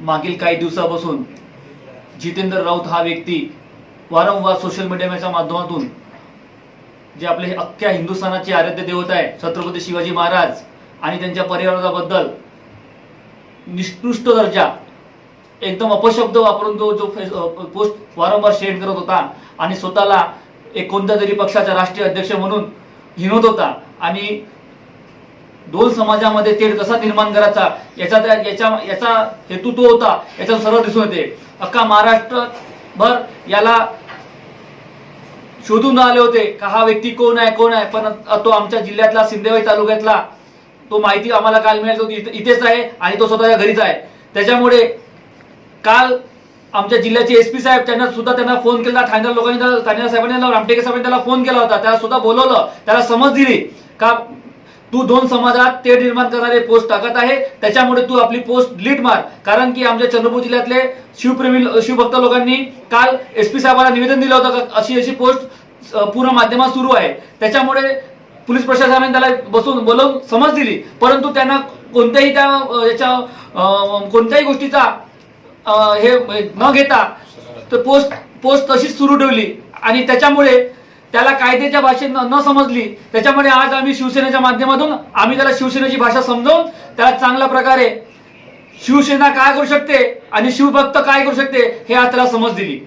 मागील काही दिवसापासून जितेंद्र राऊत हा व्यक्ती वारंवार सोशल मीडियाच्या माध्यमातून जे आपले अख्ख्या हिंदुस्थानाचे आराध्य देवत आहे छत्रपती शिवाजी महाराज आणि त्यांच्या परिवाराबद्दल निष्कृष्ट दर्जा एकदम अपशब्द वापरून तो जो फेस- पोस्ट वारंवार शेअर करत होता आणि स्वतःला एक कोणत्या तरी पक्षाचा राष्ट्रीय अध्यक्ष म्हणून हिनवत होता आणि दोन समाजामध्ये तेढ कसा निर्माण करायचा याचा याचा याचा हेतू तो होता याचा सर्व दिसून येते. अख्खा महाराष्ट्रभर याला शोधून आले होते का हा व्यक्ती कोण आहे कोण आहे? पण तो आमच्या जिल्ह्यातला सिंदेवाई तालुक्यातला तो माहिती आम्हाला काल मिळाली तो इथेच आहे आणि तो स्वतःच्या घरीच आहे. त्याच्यामुळे काल आमच्या जिल्ह्याचे एस पी साहेब त्यांना सुद्धा त्यांना फोन केला ठाण्याच्या लोकांनी त्याला- साहेबांनी रामटेके साहेबांनी त्याला फोन केला होता. त्याला सुद्धा बोलवलं त्याला समज दिली का तू दोन समाजात ते निर्माण करणारे पोस्ट टाकत आहे. त्याच्यामुळे तू आपली पोस्ट डिलीट मार. कारण की आमच्या चंद्रपूर जिल्ह्यातले शिवप्रेमी शिवभक्त लोकांनी काल एस पी साहेबांना निवेदन दिलं होतं का? अशी अशी पोस्ट पूर्ण माध्यमात सुरू आहे. त्याच्यामुळे पोलीस प्रशासनाने त्याला बसून बोलवून समज दिली. परंतु त्यांना कोणत्याही त्या याच्या कोणत्याही गोष्टीचा हे न घेता तर पोस्ट पोस्ट तशीच सुरू ठेवली. आणि त्याच्यामुळे त्याला कायद्याच्या भाषेत न समजली त्याच्यामुळे आज आम्ही शिवसेनेच्या माध्यमातून आम्ही त्याला शिवसेनेची भाषा समजावून त्याला चांगल्या प्रकारे शिवसेना काय करू शकते आणि शिवभक्त काय करू शकते हे आज त्याला समज दिली.